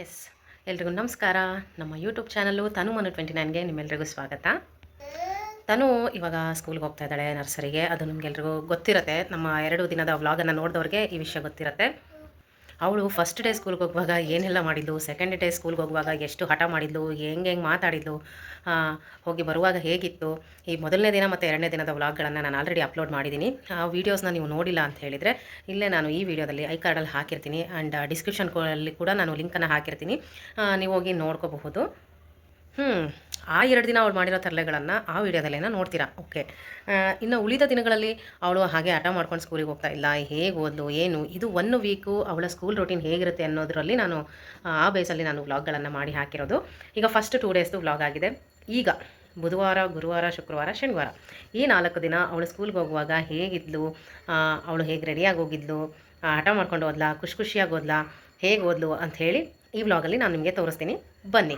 S, ಎಲ್ರಿಗೂ ನಮಸ್ಕಾರ. ನಮ್ಮ YouTube channel Tanu Manu twenty ನೈನ್ಗೆ ನಿಮ್ಮೆಲ್ರಿಗೂ ಸ್ವಾಗತ. ತನು ಇವಾಗ ಸ್ಕೂಲ್ಗೆ ಹೋಗ್ತಾ ಇದ್ದಾಳೆ ನರ್ಸರಿಗೆ. ಅದು ನಿಮ್ಗೆಲ್ರಿಗೂ ಗೊತ್ತಿರುತ್ತೆ. ನಮ್ಮ ಎರಡು ದಿನದ ವ್ಲಾಗನ್ನು ನೋಡಿದವ್ರಿಗೆ ಈ ವಿಷಯ ಗೊತ್ತಿರುತ್ತೆ. ಅವಳು ಫಸ್ಟ್ ಡೇ ಸ್ಕೂಲ್ಗೆ ಹೋಗುವಾಗ ಏನೆಲ್ಲ ಮಾಡಿದ್ಲು? ಸೆಕೆಂಡ್ ಡೇ ಸ್ಕೂಲ್ಗೆ ಹೋಗುವಾಗ ಎಷ್ಟು ಹಠ ಮಾಡಿದ್ಲು? ಹೆಂಗೆ ಹೆಂಗೆ ಮಾತಾಡಿದ್ಲು? ಹೋಗಿ ಬರುವಾಗ ಹೇಗಿತ್ತು? ಈ ಮೊದಲನೇ ದಿನ ಮತ್ತು ಎರಡನೇ ದಿನದ ವ್ಲಾಗ್ಗಳನ್ನು ನಾನು ಆಲ್ರೆಡಿ ಅಪ್ಲೋಡ್ ಮಾಡಿದ್ದೀನಿ. ಆ ವೀಡಿಯೋಸ್ನ ನೀವು ನೋಡಿಲ್ಲ ಅಂತ ಹೇಳಿದರೆ ಇಲ್ಲೇ ನಾನು ಈ ವಿಡಿಯೋದಲ್ಲಿ ಐ ಕಾರ್ಡಲ್ಲಿ ಹಾಕಿರ್ತೀನಿ ಆ್ಯಂಡ್ ಡಿಸ್ಕ್ರಿಪ್ಷನ್ ಕೂಡ ನಾನು ಲಿಂಕನ್ನು ಹಾಕಿರ್ತೀನಿ. ನೀವು ಹೋಗಿ ನೋಡ್ಕೋಬಹುದು. ಹ್ಞೂ ಆ ಎರಡು ದಿನ ಅವಳು ಮಾಡಿರೋ ತರಲೆಗಳನ್ನು ಆ ವಿಡಿಯೋದಲ್ಲೇನ ನೋಡ್ತೀರಾ? ಓಕೆ. ಇನ್ನು ಉಳಿದ ದಿನಗಳಲ್ಲಿ ಅವಳು ಹಾಗೆ ಆಟ ಮಾಡ್ಕೊಂಡು ಸ್ಕೂಲಿಗೆ ಹೋಗ್ತಾ ಇಲ್ಲ. ಹೇಗೆ ಓದ್ಲು ಏನು ಇದು ಒನ್ ವೀಕು ಅವಳ ಸ್ಕೂಲ್ ರೂಟೀನ್ ಹೇಗಿರುತ್ತೆ ಅನ್ನೋದರಲ್ಲಿ ನಾನು ಆ, ಬೇಸಲ್ಲಿ ನಾನು ವ್ಲಾಗ್ಗಳನ್ನು ಮಾಡಿ ಹಾಕಿರೋದು. ಈಗ ಫಸ್ಟ್ ಟೂ ಡೇಸ್ದು ವ್ಲಾಗ್ ಆಗಿದೆ. ಈಗ ಬುಧವಾರ ಗುರುವಾರ ಶುಕ್ರವಾರ ಶನಿವಾರ ಈ ನಾಲ್ಕು ದಿನ ಅವಳು ಸ್ಕೂಲ್ಗೆ ಹೋಗುವಾಗ ಹೇಗಿದ್ಲು? ಅವಳು ಹೇಗೆ ರೆಡಿಯಾಗಿ ಹೋಗಿದ್ಲು? ಆಟ ಹಠ ಮಾಡ್ಕೊಂಡು ಓದ್ಲಾ ಖುಷಿ ಖುಷಿಯಾಗಿ ಓದ್ಲಾ ಹೇಗೆ ಓದ್ಲು ಅಂಥೇಳಿ ಈ ವ್ಲಾಗಲ್ಲಿ ನಾನು ನಿಮಗೆ ತೋರಿಸ್ತೀನಿ. ಬನ್ನಿ.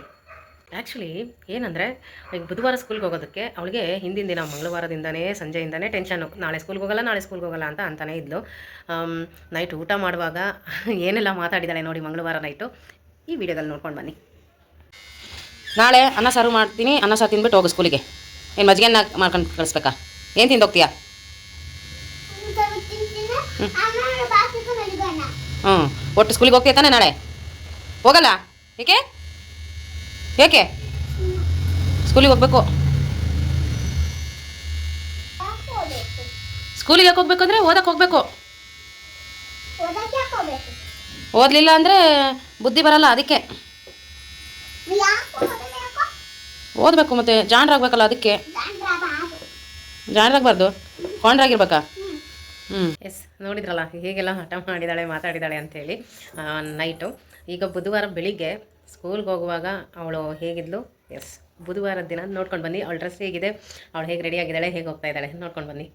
ಆ್ಯಕ್ಚುಲಿ ಏನಂದರೆ, ಈಗ ಬುಧವಾರ ಸ್ಕೂಲ್ಗೆ ಹೋಗೋದಕ್ಕೆ ಅವಳಿಗೆ ಹಿಂದಿನ ದಿನ ಮಂಗಳವಾರದಿಂದನೇ, ಸಂಜೆಯಿಂದನೇ ಟೆನ್ಷನ್ನು ನಾಳೆ ಸ್ಕೂಲ್ಗೆ ಹೋಗಲ್ಲ, ನಾಳೆ ಸ್ಕೂಲ್ಗೆ ಹೋಗಲ್ಲ ಅಂತ ಅಂತಾನೆ ಇದ್ಲು. ನೈಟ್ ಊಟ ಮಾಡುವಾಗ ಏನೆಲ್ಲ ಮಾತಾಡಿದ್ದಾಳೆ ನೋಡಿ ಮಂಗಳವಾರ ನೈಟು ಈ ವಿಡಿಯೋದಲ್ಲಿ ನೋಡ್ಕೊಂಡು ಬನ್ನಿ. ನಾಳೆ ಅನ್ನ ಸಾರು ಮಾಡ್ತೀನಿ, ಅನ್ನ ಸಾರು ತಿಂದ್ಬಿಟ್ಟು ಹೋಗು ಸ್ಕೂಲಿಗೆ ಏನು ಮಜ್ಜಿಗೆನ್ನ ಮಾಡ್ಕೊಂಡು ಕಳಿಸ್ಬೇಕಾ? ಏನು ತಿಂದು ಹೋಗ್ತೀಯಾ? ಹ್ಞೂ ಒಟ್ಟು ಸ್ಕೂಲಿಗೆ ಹೋಗ್ತೀಯ ತಾನೆ ನಾಳೆ? ಹೋಗಲ್ಲ? ಏಕೆ? ಏಕೆ? ಸ್ಕೂಲಿಗೆ ಹೋಗ್ಬೇಕು. ಸ್ಕೂಲಿಗೆ ಯಾಕೆ ಹೋಗ್ಬೇಕು ಅಂದ್ರೆ ಓದಕ್ಕೆ ಹೋಗ್ಬೇಕು. ಓದಲಿಲ್ಲ ಅಂದ್ರೆ ಬುದ್ಧಿ ಬರಲ್ಲ ಅದಕ್ಕೆ. ಓದಬೇಕು ಮತ್ತೆ, ಜಾಣರಾಗಬೇಕಲ್ಲ ಅದಕ್ಕೆ. ಜಾಣರಾಗಬಾರ್ದು. ಕೊಂಡ್ರಾಗಿರ್ಬೇಕಾ ಹ್ಞೂ ಎಸ್ ನೋಡಿದ್ರಲ್ಲ, ಹೀಗೆಲ್ಲ ಹಠ ಮಾಡಿದಾಳೆ ಮಾತಾಡಿದಾಳೆ ಅಂಥೇಳಿ ನೈಟು. ಈಗ ಬುಧವಾರ ಬೆಳಿಗ್ಗೆ ಸ್ಕೂಲ್ಗೆ ಹೋಗುವಾಗ ಅವಳು ಹೇಗಿದ್ಲು? ಎಸ್ ಬುಧವಾರದ ದಿನ ನೋಡ್ಕೊಂಡು ಬನ್ನಿ. ಅವಳು ಡ್ರೆಸ್ ಹೇಗಿದೆ? ಅವಳು ಹೇಗೆ ರೆಡಿ ಆಗಿದ್ದಾಳೆ? ಹೇಗೆ ಹೋಗ್ತಾ ಇದ್ದಾಳೆ? ನೋಡ್ಕೊಂಡು ಬನ್ನಿ.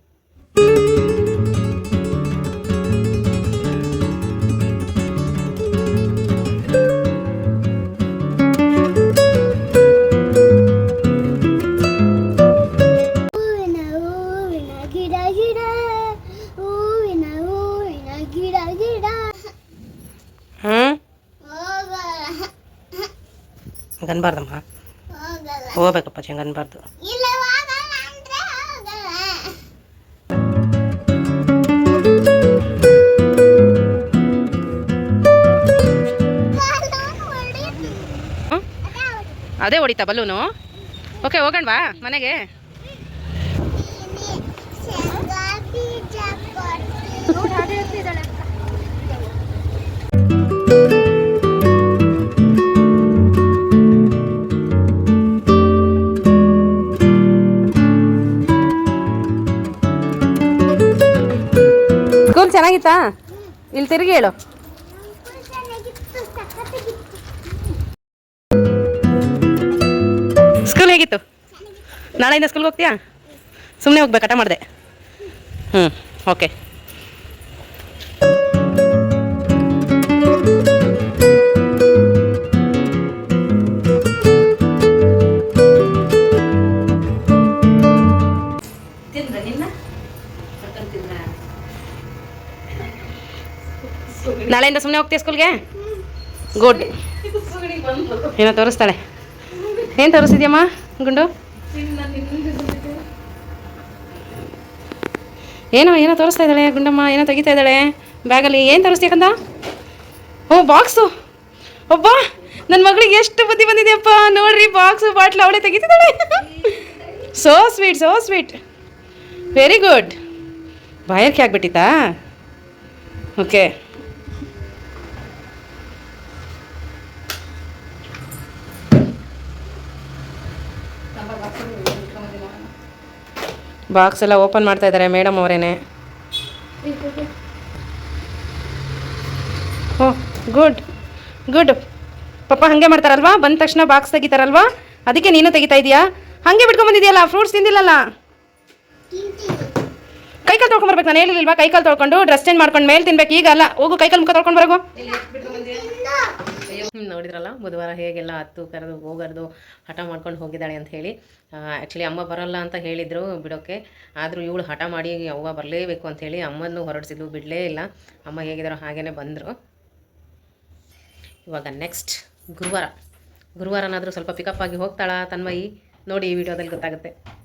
ಹೋಗಲ್ಲ. ಹೋಗ್ಬೇಕಪ್ಪ ಚಂಗ ಅನ್ಬಾರ್ದು ಇಲ್ಲ ಹೋಗಲ್ಲ ಅಂದ್ರೆ ಹೋಗಲ್ಲ. ಕಾಲು ಹೊಡೀತು. ಹ್ಞೂ ಅದೇ ಹೊಡಿತಾ ಬಲ್ಲೂನು ಓಕೆ ಹೋಗಣ್ವಾ ಮನೆಗೆ. ನೀನೆ ಚೆನ್ನಾಗಿತ್ತಾ ಇಲ್ಲಿ ತಿರುಗಿ ಹೇಳು. ಸ್ಕೂಲ್ ಹೇಗಿತ್ತು? ನಾಳೆಯಿಂದ ಸ್ಕೂಲ್ಗೆ ಹೋಗ್ತೀಯಾ? ಸುಮ್ಮನೆ ಹೋಗ್ಬೇಕು ಹಠ ಮಾಡಿದೆ. ಹ್ಞೂ ಓಕೆ ನಾಳೆಯಿಂದ ಸುಮ್ಮನೆ ಹೋಗ್ತೀಯ ಸ್ಕೂಲ್ಗೆ? ಗುಡ್ ಏನೋ ತೋರಿಸ್ತಾಳೆ. ಏನು ತೋರಿಸಿದ್ಯಮ್ಮ ಗುಂಡು? ಏನೋ ಏನೋ ತೋರಿಸ್ತಾ ಇದ್ದಾಳೆ ಗುಂಡಮ್ಮ, ಏನೋ ತೆಗಿತಾ ಇದ್ದಾಳೆ. ಬ್ಯಾಗಲ್ಲಿ ಏನು ತೋರಿಸ್ತೀಯಕ್ಕಂದ ಓ ಬಾಕ್ಸು ಒಬ್ಬ ನನ್ನ ಮಗಳಿಗೆ ಎಷ್ಟು ಬುದ್ಧಿ ಬಂದಿದೆಯಪ್ಪ. ನೋಡ್ರಿ ಬಾಕ್ಸು ಬಾಟ್ಲು ಅವಳೇ ತೆಗಿತಿದ್ದಾಳೆ. So sweet so sweet very good ಬಾಯರ್ಕೆ ಆಗ್ಬಿಟ್ಟಿತ್ತಾ? ಓಕೆ ಬಾಕ್ಸ್ ಎಲ್ಲ ಓಪನ್ ಮಾಡ್ತಾ ಇದ್ದಾರೆ ಮೇಡಮ್ ಅವರೇನೆ. ಓ ಗುಡ್ ಗುಡ್ ಪಪ್ಪ ಹಾಗೆ ಮಾಡ್ತಾರಲ್ವಾ? ಬಂದ ತಕ್ಷಣ ಬಾಕ್ಸ್ ತೆಗಿತಾರಲ್ವಾ? ಅದಕ್ಕೆ ನೀನು ತೆಗಿತಾ ಇದೀಯಾ? ಹಾಗೆ ಬಿಟ್ಕೊಂಬಂದಿದ್ಯಲ್ಲ ಫ್ರೂಟ್ಸ್ ತಿಂದಿಲ್ಲಲ್ಲ. ಕೈಕಾಲು ತೊಳ್ಕೊಂಬರ್ಬೇಕು ನಾನು ಹೇಳಿಲ್ವಾ ಕೈಕಾಲು ತೊಳ್ಕೊಂಡು ಡ್ರೆಸ್ ಚೇಂಜ್ ಮಾಡ್ಕೊಂಡು ಮೇಲೆ ತಿನ್ಬೇಕು, ಈಗ ಅಲ್ಲ. ಹೋಗು ಕೈಕಾಲು ಮುಖ ತೊಳ್ಕೊಂಡು. ನೋಡಿದ್ರಲ್ಲ, ಬುಧವಾರ ಹೇಗೆಲ್ಲ ಹತ್ತು ಕರೆದು ಹೋಗರ್ದು, ಹಠ ಮಾಡ್ಕೊಂಡು ಹೋಗಿದ್ದಾಳೆ ಅಂತ ಹೇಳಿ. ಆ್ಯಕ್ಚುಲಿ ಅಮ್ಮ ಬರಲ್ಲ ಅಂತ ಹೇಳಿದರು ಬಿಡೋಕ್ಕೆ ಆದರೂ ಇವಳು ಹಠ ಮಾಡಿ ಅವ್ವ ಬರಲೇಬೇಕು ಅಂಥೇಳಿ ಅಮ್ಮನ್ನು ಹೊರಡಿಸಿದ್ಲು, ಬಿಡಲೇ ಇಲ್ಲ. ಅಮ್ಮ ಹೇಗಿದ್ದಾರೋ ಹಾಗೇ ಬಂದರು. ಇವಾಗ ನೆಕ್ಸ್ಟ್ ಗುರುವಾರ. ಗುರುವಾರನಾದರೂ ಸ್ವಲ್ಪ ಪಿಕಪ್ ಆಗಿ ಹೋಗ್ತಾಳ ತನ್ಮಯಿ ನೋಡಿ ಈ ವಿಡಿಯೋದಲ್ಲಿ ಗೊತ್ತಾಗುತ್ತೆ.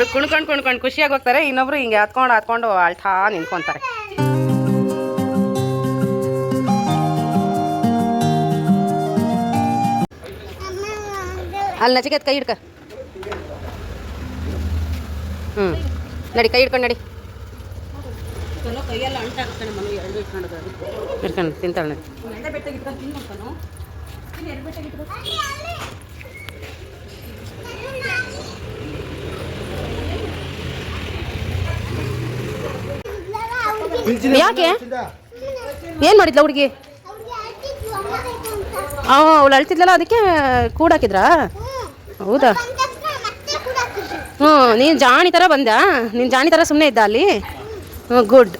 ಒಬ್ರು ಕುಣ್ಕೊಂಡು ಕುಣ್ಕೊಂಡು ಖುಷಿಯಾಗಿ ಹೋಗ್ತಾರೆ, ಇನ್ನೊಬ್ರು ಹಿಂಗೆ ಹತ್ಕೊಂಡು ಹತ್ಕೊಂಡು ಅಳ್ತಾ ನಿಂತ್ಕೊಂತಾರೆ. ಅಲ್ಲಿ ನಚಿಕೇತ್ ಕೈ ಹಿಡ್ಕ. ಹ್ಞೂ ನಡಿ, ಕೈ ಹಿಡ್ಕೊಂಡು ನಡಿ. ಹಿಡ್ಕೊಂಡು ತಿಂತಾಳೆ ಯಾಕೆ? ಏನು ಮಾಡಿದ್ಲ ಹುಡುಗಿ. ಹಾಂ ಅವಳು ಅಳ್ತಿದ್ಲಲ್ಲ ಅದಕ್ಕೆ ಕೂಡಾಕಿದ್ರಾ. ಹೌದಾ? ಮತ್ತೆ ಕೂಡ ಹಾಕಿದ್ರು. ಹ್ಞೂ ನೀನು ಜಾಣಿ ಥರ ಬಂದ ನೀನು ಜಾಣಿ ಥರ ಸುಮ್ಮನೆ ಇದ್ದ ಅಲ್ಲಿ? ಹ್ಞೂ ಗುಡ್.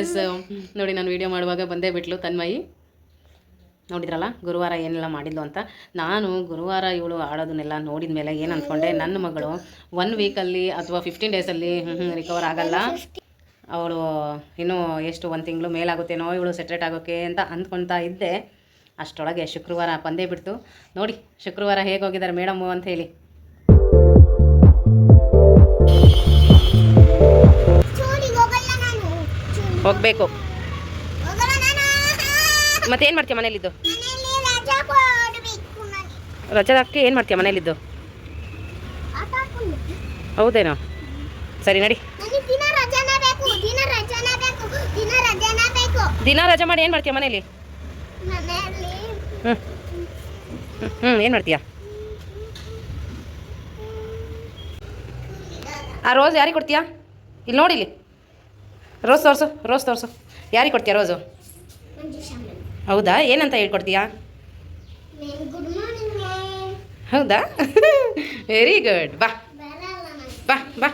ಎಸ್, ನೋಡಿ, ನಾನು ವೀಡಿಯೋ ಮಾಡುವಾಗ ಬಂದೇ ಬಿಟ್ಲು ತನ್ಮಯಿ. ನೋಡಿದ್ರಲ್ಲ, ಗುರುವಾರ ಏನೆಲ್ಲ ಮಾಡಿದ್ಲು ಅಂತ. ನಾನು ಗುರುವಾರ ಇವಳು ಆಡೋದನ್ನೆಲ್ಲ ನೋಡಿದ ಮೇಲೆ ಏನು ಅಂದ್ಕೊಂಡೆ ನನ್ನ ಮಗಳು ಒನ್ ವೀಕಲ್ಲಿ ಅಥವಾ ಫಿಫ್ಟೀನ್ ಡೇಸಲ್ಲಿ ರಿಕವರ್ ಆಗಲ್ಲ. ಅವಳು ಇನ್ನೂ ಎಷ್ಟು ಒಂದು ತಿಂಗಳು ಮೇಲಾಗುತ್ತೇನೋ ಇವಳು ಸೆಟ್ರೇಟ್ ಆಗೋಕ್ಕೆ ಅಂತ ಅಂದ್ಕೊಳ್ತಾ ಇದ್ದೆ. ಅಷ್ಟರೊಳಗೆ ಶುಕ್ರವಾರ ಬಂದೇ ಬಿಡ್ತು. ನೋಡಿ, ಶುಕ್ರವಾರ ಹೇಗೆ ಹೋಗಿದ್ದಾರೆ ಮೇಡಮು ಅಂತ ಹೇಳಿ. ಹೋಗಬೇಕು. ಮತ್ತೆ ನಾನು? ಮತ್ತೇನು ಮಾಡ್ತೀಯ ಮನೇಲಿದ್ದು? ರಜಾ ರಜಾಕ್ಕೆ ಏನು ಮಾಡ್ತೀಯ ಮನೇಲಿದ್ದು? ಹೌದೇನೋ? ಸರಿ ನಡಿ. ದಿನ ರಜಾ ಮಾಡಿ ಏನು ಮಾಡ್ತೀಯ ಮನೇಲಿ? ಮನೆಯಲ್ಲಿ ಹ್ಞೂ ಹ್ಞೂ ಏನು ಮಾಡ್ತೀಯ? ಆ ರೋಸ್ ಯಾರಿಗೆ ಕೊಡ್ತೀಯಾ? ಇಲ್ಲಿ ನೋಡಿಲಿ ರೋಸ್ ತೋರಿಸು ರೋಸ್ ತೋರಿಸು. ಯಾರಿಗೆ ಕೊಡ್ತೀಯ ರೋಸು? ಹೌದಾ? ಏನಂತ ಹೇಳ್ಕೊಡ್ತೀಯಾ? ಹೌದಾ? ವೆರಿ ಗುಡ್ ಬಾ. ಬಾ ಬಾ.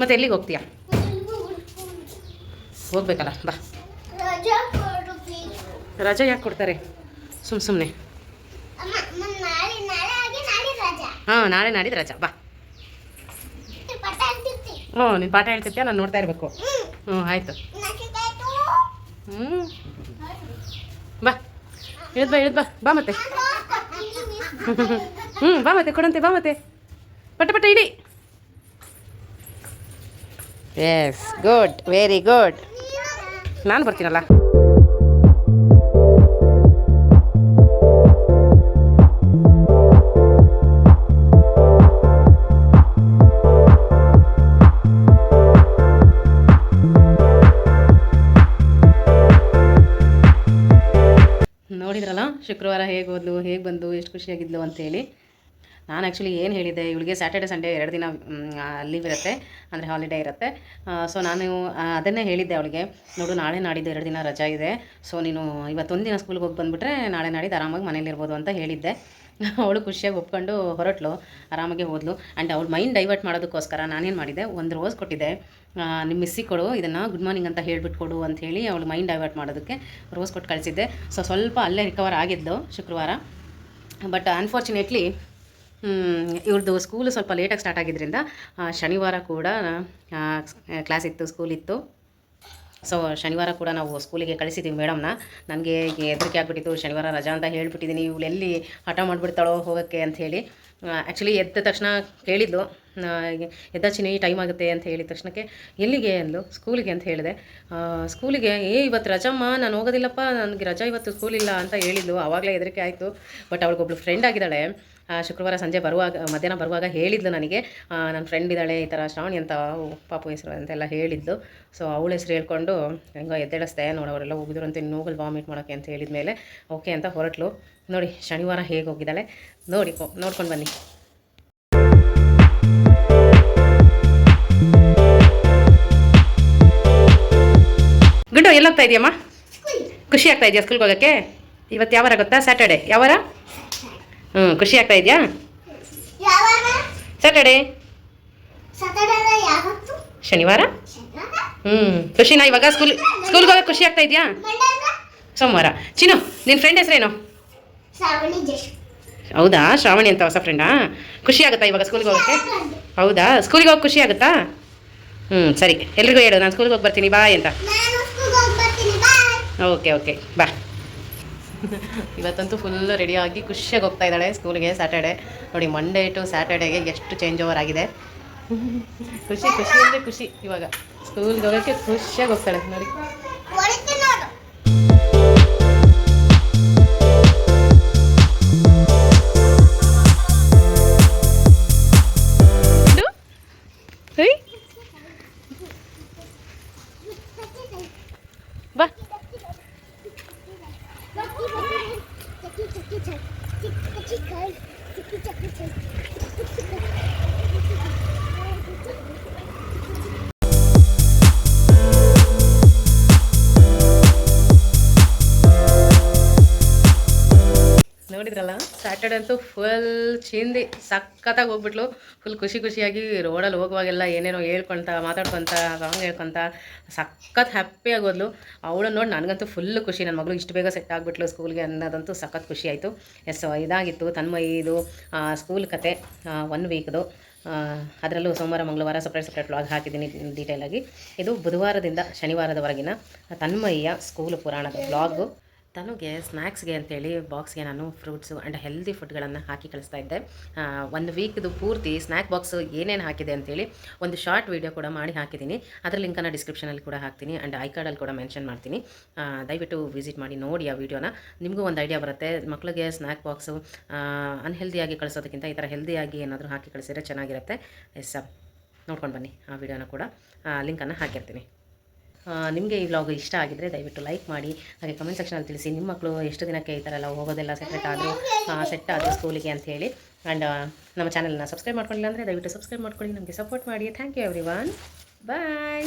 ಮತ್ತೆ ಎಲ್ಲಿಗೆ ಹೋಗ್ತೀಯಾ? ಹೋಗ್ಬೇಕಲ್ಲ ಬಾ. ರಜಾ ಯಾಕೆ ಕೊಡ್ತಾರೆ? ಸುಮ್ಮ ಸುಮ್ಮನೆ ಹಾಂ ನಾಳೆ ನಾಡಿದ್ದು ರಜಾ. ಬಾ. ಹ್ಞೂ ನೀನು ಪಾಠ ಹೇಳ್ತಿರ್ತೀಯ ನಾನು ನೋಡ್ತಾ ಇರಬೇಕು. ಹ್ಞೂ ಆಯಿತು. ಹ್ಞೂ. ಬಾ ಇಳಿದ್ ಬಾ ಇಳಿದ್ ಬಾ. ಬಾ ಮತ್ತೆ. ಹ್ಞೂ ಬಾ ಮತ್ತೆ ಕೊಡಂತೆ ಬಾ ಮತ್ತೆ. ಪಟ ಪಟ ಇಡಿ. ಎಸ್ ಗುಡ್ ವೆರಿ ಗುಡ್ ನಾನು ಬರ್ತೀನಲ್ಲ. ಶುಕ್ರವಾರ ಹೇಗೆ ಹೋದ್ಲು ಹೇಗೆ ಬಂದು ಎಷ್ಟು ಖುಷಿಯಾಗಿದ್ಲು ಅಂತೇಳಿ. ನಾನು ಆ್ಯಕ್ಚುಲಿ ಏನು ಹೇಳಿದ್ದೆ ಇವಳಿಗೆ ಸ್ಯಾಟರ್ಡೆ ಸಂಡೇ ಎರಡು ದಿನ ಲೀವ್ ಇರುತ್ತೆ, ಅಂದರೆ ಹಾಲಿಡೇ ಇರುತ್ತೆ. ಸೊ ನಾನು ಅದನ್ನೇ ಹೇಳಿದ್ದೆ ಅವಳಿಗೆ. ನೋಡು, ನಾಳೆ ನಾಡಿದ್ದು ಎರಡು ದಿನ ರಜಾ ಇದೆ. ಸೊ ನೀನು ಇವತ್ತೊಂದು ದಿನ ಸ್ಕೂಲ್ಗೆ ಹೋಗಿ ಬಂದುಬಿಟ್ರೆ ನಾಳೆ ನಾಡಿದ್ದು ಆರಾಮಾಗಿ ಮನೇಲಿರ್ಬೋದು ಅಂತ ಹೇಳಿದ್ದೆ. ಅವಳು ಖುಷಿಯಾಗಿ ಒಪ್ಕೊಂಡು ಹೊರಟ್ಲು, ಆರಾಮಾಗಿ ಹೋದ್ಲು. ಆ್ಯಂಡ್ ಅವಳು ಮೈಂಡ್ ಡೈವರ್ಟ್ ಮಾಡೋದಕ್ಕೋಸ್ಕರ ನಾನೇನು ಮಾಡಿದೆ, ಒಂದು ರೋಸ್ ಕೊಟ್ಟಿದ್ದೆ. ನಿಮ್ಮ ಮಿಸ್ಸಿಗೆ ಕೊಡು, ಇದನ್ನು ಗುಡ್ ಮಾರ್ನಿಂಗ್ ಅಂತ ಹೇಳ್ಬಿಟ್ಟು ಕೊಡು ಅಂತ ಹೇಳಿ ಅವಳು ಮೈಂಡ್ ಡೈವರ್ಟ್ ಮಾಡೋದಕ್ಕೆ ರೋಸ್ ಕೊಟ್ಟು ಕಳಿಸಿದ್ದೆ. ಸೊ ಸ್ವಲ್ಪ ಅಲ್ಲೇ ರಿಕವರ್ ಆಗಿದ್ಲು ಶುಕ್ರವಾರ. ಬಟ್ ಅನ್ಫಾರ್ಚುನೇಟ್ಲಿ ಇವ್ರದ್ದು ಸ್ಕೂಲು ಸ್ವಲ್ಪ ಲೇಟಾಗಿ ಸ್ಟಾರ್ಟ್ ಆಗಿದ್ದರಿಂದ ಶನಿವಾರ ಕೂಡ ಕ್ಲಾಸ್ ಇತ್ತು ಸ್ಕೂಲ್ ಇತ್ತು. ಸೊ ಶನಿವಾರ ಕೂಡ ನಾವು ಸ್ಕೂಲಿಗೆ ಕಳಿಸಿದ್ದೀವಿ ಮೇಡಮ್ನ. ನನಗೆ ಹೆದರಿಕೆ ಆಗಿಬಿಟ್ಟಿತ್ತು. ಶನಿವಾರ ರಜಾ ಅಂತ ಹೇಳ್ಬಿಟ್ಟಿದ್ದೀನಿ. ಇವಳು ಎಲ್ಲಿ ಹಠ ಮಾಡಿಬಿಡ್ತಾಳೋ ಹೋಗೋಕ್ಕೆ ಅಂತ ಹೇಳಿ. ಆ್ಯಕ್ಚುಲಿ ಎದ್ದ ತಕ್ಷಣ ಕೇಳಿದ್ಲು. ಎದ್ದಾಚಿನಿ ಎದ್ದ ಟೈಮ್ ಆಗುತ್ತೆ ಅಂತ ಹೇಳಿದ ತಕ್ಷಣಕ್ಕೆ ಎಲ್ಲಿಗೆ ಅಂದ್ಲು? ಸ್ಕೂಲಿಗೆ ಅಂತ ಹೇಳಿದೆ. ಸ್ಕೂಲಿಗೆ, ಏ, ಇವತ್ತು ರಜಮ್ಮ, ನಾನು ಹೋಗೋದಿಲ್ಲಪ್ಪ. ನನಗೆ ರಜಾ ಇವತ್ತು ಸ್ಕೂಲಿಲ್ಲ ಅಂತ ಹೇಳಿದ್ಲು. ಆವಾಗಲೇ ಹೆದರಿಕೆ ಆಯಿತು. ಬಟ್ ಅವಳಿಗೊಬ್ಳು ಫ್ರೆಂಡ್ ಆಗಿದ್ದಾಳೆ. ಶುಕ್ರವಾರ ಸಂಜೆ ಬರುವಾಗ ಮಧ್ಯಾಹ್ನ ಬರುವಾಗ ಹೇಳಿದ್ಲು ನನಗೆ. ನನ್ನ ಫ್ರೆಂಡ್ ಇದ್ದಾಳೆ ಈ ಥರ ಶ್ರಾವಣಿ ಅಂತ ಪಾಪು ಹೆಸರು ಅಂತೆಲ್ಲ ಹೇಳಿದ್ಲು. ಸೊ ಅವಳ ಹೆಸರು ಹೇಳ್ಕೊಂಡು ಹೆಂಗೋ ಎದ್ದೇಳಿಸ್ದೆ ನೋಡಿ ಅವರೆಲ್ಲ ಅಂತ ನೋಗಲ್ ವಾಮಿಟ್ ಮಾಡೋಕ್ಕೆ ಅಂತ ಹೇಳಿದ ಮೇಲೆ ಓಕೆ ಅಂತ ಹೊರಟ್ಲು. ನೋಡಿ ಶನಿವಾರ ಹೇಗೆ ಹೋಗಿದ್ದಾಳೆ ನೋಡಿ ನೋಡ್ಕೊಂಡು ಬನ್ನಿ. ಗುಂಡು ಎಲ್ಲೋಗ್ತಾ ಇದೆಯಮ್ಮ? ಖುಷಿ ಆಗ್ತಾ ಇದೆಯಾ ಸ್ಕೂಲ್ಗೆ ಹೋಗೋಕ್ಕೆ? ಇವತ್ತು ಯಾವಾರ ಗೊತ್ತಾ? ಸ್ಯಾಟರ್ಡೆ ಯಾವ ವಾರ ಹ್ಞೂ ಖುಷಿ ಆಗ್ತಾ ಇದೆಯಾ? ಸ್ಯಾಟರ್ಡೆ ಶನಿವಾರ? ಹ್ಞೂ ಖುಷಿನಾ ಇವಾಗ ಸ್ಕೂಲ್ ಸ್ಕೂಲ್ಗೆ ಹೋಗಕ್ಕೆ ಖುಷಿ ಆಗ್ತಾ ಇದೆಯಾ? ಸೋಮವಾರ. ಚಿನ್ನು ನಿನ್ನ ಫ್ರೆಂಡ್ ಹೆಸರೇನು? ಹೌದಾ? ಶ್ರಾವಣಿ ಅಂತ ಹೊಸ ಫ್ರೆಂಡಾ ಖುಷಿ ಆಗುತ್ತಾ ಇವಾಗ ಸ್ಕೂಲ್ಗೆ ಹೋಗೋಕ್ಕೆ? ಹೌದಾ? ಸ್ಕೂಲಿಗೆ ಹೋಗಿ ಖುಷಿ ಆಗುತ್ತಾ? ಹ್ಞೂ ಸರಿ. ಎಲ್ರಿಗೂ ಹೇಳು ನಾನು ಸ್ಕೂಲ್ಗೆ ಹೋಗಿ ಬರ್ತೀನಿ ಬಾಯ್ ಅಂತ. ಬಾಯ್ ಓಕೆ ಓಕೆ ಬಾ. ಇವತ್ತಂತೂ ಫುಲ್ ರೆಡಿಯಾಗಿ ಖುಷಿಯಾಗಿ ಹೋಗ್ತಾ ಇದ್ದಾಳೆ ಸ್ಕೂಲ್ಗೆ ಸ್ಯಾಟರ್ಡೆ ನೋಡಿ ಮಂಡೇ ಟು ಸ್ಯಾಟರ್ಡೆಗೆ ಎಷ್ಟು ಚೇಂಜ್ ಓವರ್ ಆಗಿದೆ. ಖುಷಿ ಖುಷಿ ಅಂದರೆ ಖುಷಿ ಇವಾಗ. ಸ್ಕೂಲ್ಗೆ ಹೋಗೋಕ್ಕೆ ಖುಷಿಯಾಗಿ ಹೋಗ್ತಾಳೆ. ನೋಡಿ. ಸ್ಯಾಟರ್ಡೆ ಅಂತೂ ಫುಲ್ ಚಿಂದಿ, ಸಖತ್ತಾಗಿ ಹೋಗ್ಬಿಟ್ಲು. ಫುಲ್ ಖುಷಿ ಖುಷಿಯಾಗಿ ರೋಡಲ್ಲಿ ಹೋಗುವಾಗೆಲ್ಲ ಏನೇನೋ ಹೇಳ್ಕೊಳ್ತಾ ಮಾತಾಡ್ಕೊತ ಸಾಂಗ್ ಹೇಳ್ಕೊತ, ಸಖತ್ ಹ್ಯಾಪಿಯಾಗಿ ಹೋದ್ಲು. ಅವಳು ನೋಡಿ ನನಗಂತೂ ಫುಲ್ ಖುಷಿ ನನ್ನ ಮಗಳು ಇಷ್ಟು ಬೇಗ ಸೆಟ್ ಆಗಿಬಿಟ್ಲು ಸ್ಕೂಲ್ಗೆ ಅನ್ನೋದಂತೂ ಸಖತ್ ಖುಷಿ ಆಯಿತು. ಎಸ್ ಇದಾಗಿತ್ತು ತನ್ಮಯಿದು ಸ್ಕೂಲ್ ಕತೆ ಒನ್ ವೀಕ್ದು ಅದರಲ್ಲೂ ಸೋಮವಾರ, ಮಂಗಳವಾರ ಸಪ್ರೇಟ್ ಸಪ್ರೇಟ್ ವ್ಲಾಗ್ ಹಾಕಿದ್ದೀನಿ ಡೀಟೇಲಾಗಿ ಇದು ಬುಧವಾರದಿಂದ ಶನಿವಾರದವರೆಗಿನ ತನ್ಮಯ್ಯ ಸ್ಕೂಲ್ ಪುರಾಣದ ವ್ಲಾಗು ತನುಗೆ ಸ್ನ್ಯಾಕ್ಸ್ಗೆ ಅಂತೇಳಿ ಬಾಕ್ಸ್ಗೆ ನಾನು ಫ್ರೂಟ್ಸು ಆ್ಯಂಡ್ ಹೆಲ್ದಿ ಫುಡ್ಗಳನ್ನು ಹಾಕಿ ಕಳಿಸ್ತಾ ಇದ್ದೆ. ಒಂದು ವೀಕ್ದು ಪೂರ್ತಿ ಸ್ನ್ಯಾಕ್ ಬಾಕ್ಸು ಏನೇನು ಹಾಕಿದೆ ಅಂತೇಳಿ ಒಂದು ಶಾರ್ಟ್ ವೀಡಿಯೋ ಕೂಡ ಮಾಡಿ ಹಾಕಿದ್ದೀನಿ. ಅದರ ಲಿಂಕನ್ನು ಡಿಸ್ಕ್ರಿಪ್ಷನಲ್ಲಿ ಕೂಡ ಹಾಕ್ತೀನಿ ಆ್ಯಂಡ್ ಐ ಕಾರ್ಡಲ್ಲಿ ಕೂಡ ಮೆನ್ಷನ್ ಮಾಡ್ತೀನಿ. ದಯವಿಟ್ಟು ವಿಸಿಟ್ ಮಾಡಿ ನೋಡಿ ಆ ವೀಡಿಯೋನ ನಿಮಗೂ ಒಂದು ಐಡಿಯಾ ಬರುತ್ತೆ. ಮಕ್ಕಳಿಗೆ ಸ್ನ್ಯಾಕ್ ಬಾಕ್ಸು ಅನ್ಹೆಲ್ದಿಯಾಗಿ ಕಳಿಸೋದಕ್ಕಿಂತ ಈ ಥರ ಹೆಲ್ದಿಯಾಗಿ ಏನಾದರೂ ಹಾಕಿ ಕಳಿಸಿದ್ರೆ ಚೆನ್ನಾಗಿರುತ್ತೆ. ಎಸ್, ನೋಡ್ಕೊಂಡು ಬನ್ನಿ ಆ ವಿಡಿಯೋನ ಕೂಡ. ಲಿಂಕನ್ನು ಹಾಕಿರ್ತೀನಿ. ನಿಮಗೆ ಈ ವ್ಲಾಗ್ ಇಷ್ಟ ಆಗಿದ್ದರೆ ದಯವಿಟ್ಟು ಲೈಕ್ ಮಾಡಿ, ಹಾಗೆ ಕಮೆಂಟ್ ಸೆಕ್ಷನಲ್ಲಿ ತಿಳಿಸಿ ನಿಮ್ಮ ಮಕ್ಕಳು ಎಷ್ಟು ದಿನಕ್ಕೆ ಈ ಥರ ಎಲ್ಲ ಹೋಗೋದೆಲ್ಲ ಸೆಪ್ರೇಟ್ ಆದರೂ ಸೆಟ್ ಆದರೂ ಸ್ಕೂಲಿಗೆ ಅಂತ ಹೇಳಿ. ಆ್ಯಂಡ್ ನಮ್ಮ ಚಾನಲ್ನ ಸಬ್ಸ್ಕ್ರೈಬ್ ಮಾಡ್ಕೊಂಡಿಲ್ಲ ಅಂದರೆ ದಯವಿಟ್ಟು ಸಬ್ಸ್ಕ್ರೈಬ್ ಮಾಡ್ಕೊಳ್ಳಿ, ನಮಗೆ ಸಪೋರ್ಟ್ ಮಾಡಿ. Thank you every bye